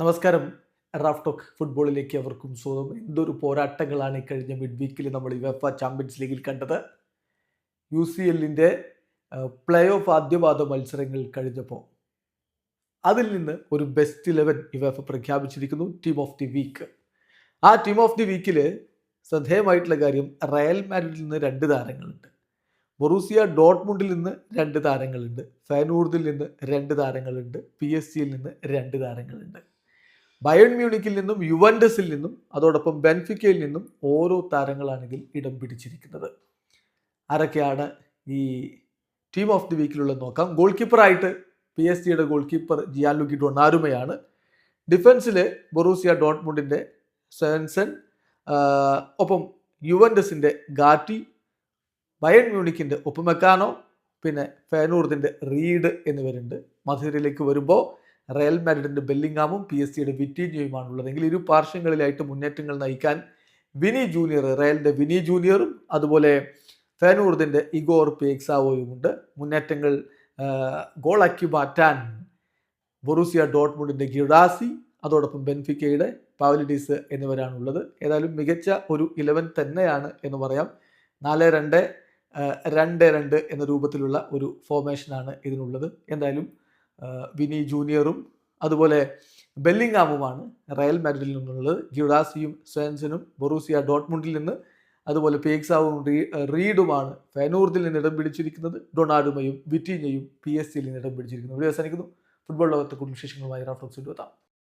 നമസ്കാരം. Raf talk ഫുട്ബോളിലേക്ക് അവർക്കും സ്വാഗതം എന്തൊരു പോരാട്ടങ്ങളാണ് ഈ കഴിഞ്ഞ മിഡ് വീക്കിൽ നമ്മൾ യുവഫ ചാമ്പ്യൻസ് ലീഗിൽ കണ്ടത്. യു സി എല്ലിന്റെ പ്ലേ ഓഫ് ആദ്യപാദ മത്സരങ്ങൾ കഴിഞ്ഞപ്പോൾ അതിൽ നിന്ന് ഒരു ബെസ്റ്റ് ഇലവൻ യുവഫ പ്രഖ്യാപിച്ചിരിക്കുന്നു ടീം ഓഫ് ദി വീക്ക് ആ ടീം ഓഫ് ദി വീക്കിൽ ശ്രദ്ധേയമായിട്ടുള്ള കാര്യം റയൽ മാഡ്രിഡിൽ നിന്ന് രണ്ട് താരങ്ങളുണ്ട്. ബൊറൂസിയ ഡോട്ട്മുണ്ടിൽ നിന്ന് രണ്ട് താരങ്ങളുണ്ട്. ഫാനൂർദിൽ നിന്ന് രണ്ട് താരങ്ങളുണ്ട്. പി എസ് സിയിൽ നിന്ന് രണ്ട് താരങ്ങളുണ്ട്. ബയൺ മ്യൂണിക്കിൽ നിന്നും യുവൻഡസിൽ നിന്നും അതോടൊപ്പം ബെൻഫിക്കയിൽ നിന്നും ഓരോ താരങ്ങളാണ് ഇടം പിടിച്ചിരിക്കുന്നത്. ആരൊക്കെയാണ് ഈ ടീം ഓഫ് ദി വീക്കിലുള്ളത് നോക്കാം. ഗോൾ കീപ്പറായിട്ട് പി എസ് സിയുടെ ഗോൾ കീപ്പർ ജിയാലുഗി ഡൊണാരുമയാണ്. ഡിഫൻസിൽ ബൊറൂസിയ ഡോട്ട്മുണ്ടിന്റെ സെൻസൻ ഒപ്പം യുവൻഡസിന്റെ ഗാറ്റി ബയൺ മ്യൂണിക്കിന്റെ ഒപ്പമെക്കാനോ പിന്നെ ഫാനൂർദിന്റെ റീഡ് എന്നിവരുണ്ട് മധുരയിലേക്ക് വരുമ്പോൾ. റയൽ മാഡ്രിഡിന്റെ ബെല്ലിങ്ങാമും പി എസ് സിയുടെ വിറ്റീനിയുമാണ് ഉള്ളതെങ്കിൽ ഇരു പാർശ്വങ്ങളിലായിട്ട് മുന്നേറ്റങ്ങൾ നയിക്കാൻ വിനി ജൂനിയർ റയലിന്റെ വിനി ജൂനിയറും അതുപോലെ ഫാനൂർദിന്റെ ഇഗോർ പേക്സാവോയുമുണ്ട്. മുന്നേറ്റങ്ങൾ ഗോളാക്കി മാറ്റാൻ ബൊറൂസിയ ഡോട്ട്മുണ്ടിന്റെ ഗിഡാസി അതോടൊപ്പം ബെൻഫിക്കയുടെ പാവലിഡീസ് എന്നിവരാണുള്ളത്. ഏതായാലും മികച്ച ഒരു ഇലവൻ തന്നെയാണ് എന്ന് പറയാം. നാല് രണ്ട് രണ്ട് രണ്ട് എന്ന രൂപത്തിലുള്ള ഒരു ഫോർമേഷനാണ് ഇതിനുള്ളത്. എന്തായാലും വിനി ജൂനിയറും അതുപോലെ ബെല്ലിങ്ങാമുമാണ് റയൽ മാഡ്രിഡിൽ നിന്നുള്ളത്. ഗ്യുഡാസിയും സ്വൻസനും ബൊറൂസിയ ഡോട്ട്മുണ്ടിൽ നിന്ന് അതുപോലെ പേക്സാവും റീ റീഡുമാണ് ഫെനൂർദിൽ നിന്ന് ഇടം പിടിച്ചിരിക്കുന്നത്. ഡൊണാഡുമയും വിറ്റീനയും പി എസ് സിയിൽ നിന്ന് ഇടം പിടിച്ചിരിക്കുന്നു. ഇവിടെ അവസാനിക്കുന്നു. ഫുട്ബോൾ ലോകത്തെ കൂടുതൽ വിശേഷങ്ങളുമായി എത്താം.